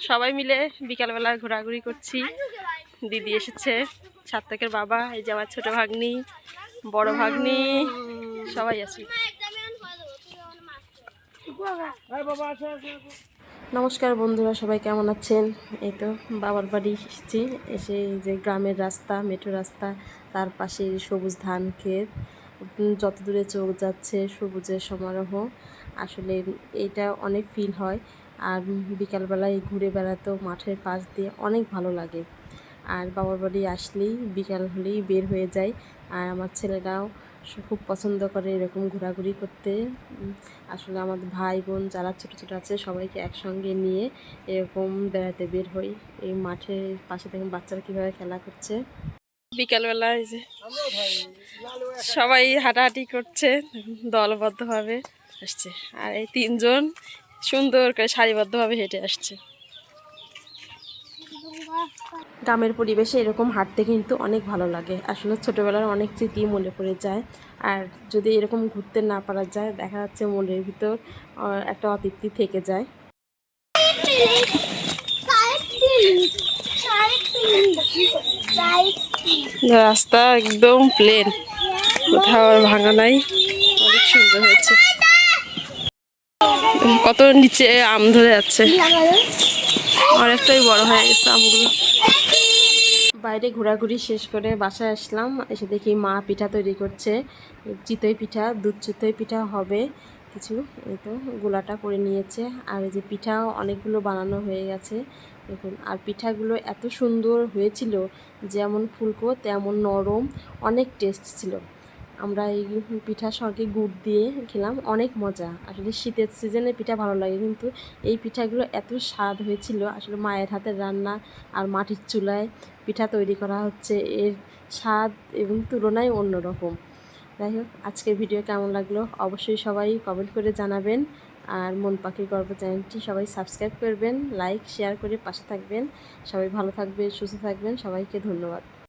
সবাই মিলে বিকালবেলা ঘোরাঘুরি করছি। দিদি এসেছে, সাত্তাকের বাবা, এই যে আমার ছোট ভাগ্নি, বড় ভাগ্নি, সবাই আছি। নমস্কার বন্ধুরা, সবাই কেমন আছেন? এই তো বাবার বাড়ি এসেছি। এসে যে গ্রামের রাস্তা, মেঠো রাস্তা, তার পাশে সবুজ ধান ক্ষেত। যত দূরে চোখ যাচ্ছে, সবুজের সমারোহ। আসলে এটা অনেক ফিল হয়। আর বিকালবেলায় ঘুরে বেড়াতেও মাঠের পাশ দিয়ে অনেক ভালো লাগে। আর বাবার বাড়ি আসলেই বিকাল হলেই বের হয়ে যায় আর আমার ছেলেরাও খুব পছন্দ করে এরকম ঘোরাঘুরি করতে। আসলে আমাদের ভাই বোন যারা ছোটো ছোটো আছে সবাইকে একসঙ্গে নিয়ে এরকম বেড়াতে বের হই। এই মাঠের পাশে দেখুন বাচ্চারা কীভাবে খেলা করছে। বিকালবেলা এই যে সবাই হাঁটাহাঁটি করছে, দলবদ্ধভাবে আসছে। আর এই তিনজন সুন্দর করে সারিবদ্ধভাবে হেঁটে আসছে। গ্রামের পরিবেশে এরকম হাঁটতে কিন্তু অনেক ভালো লাগে। আসলে ছোটোবেলার অনেক স্মৃতি মনে পড়ে যায়। আর যদি এরকম ঘুরতে না পারা যায়, দেখা যাচ্ছে মনের ভিতর একটা অতৃপ্তি থেকে যায়। রাস্তা একদম প্লেন কোথাও ভাঙা নাই। অনেক সুন্দর হয়েছে। কত নিচে আম ধরে যাচ্ছে। অনেকটাই বড় হয়ে গেছে আমগুলো। বাইরে ঘোরাঘুরি শেষ করে বাসায় আসলাম। এসে দেখি মা পিঠা তৈরি করছে। চিতই পিঠা, দুধ চিতই পিঠা হবে। কিছু এই তো গোলাটা করে নিয়েছে। আর এই যে পিঠাও অনেকগুলো বানানো হয়ে গেছে। দেখুন, আর পিঠাগুলো এত সুন্দর হয়েছিল, যেমন ফুলকো, তেমন নরম, অনেক টেস্ট ছিল। আমরা এই পিঠার সঙ্গে গুড় দিয়ে খেলাম, অনেক মজা। আসলে শীতের সিজনে পিঠা ভালো লাগে, কিন্তু এই পিঠাগুলো এত স্বাদ হয়েছিল। আসলে মায়ের হাতের রান্না আর মাটির চুলায় পিঠা তৈরি করা হচ্ছে, এর স্বাদ এবং তুলনায় অন্যরকম। যাই হোক, আজকের ভিডিও কেমন লাগল অবশ্যই সবাই কমেন্ট করে জানাবেন। আর মন পাখির গল্প চ্যানেলটি সবাই সাবস্ক্রাইব করবেন লাইক শেয়ার করে পাশে থাকবেন। সবাই ভালো থাকবেন, সুস্থ থাকবেন, সবাইকে ধন্যবাদ।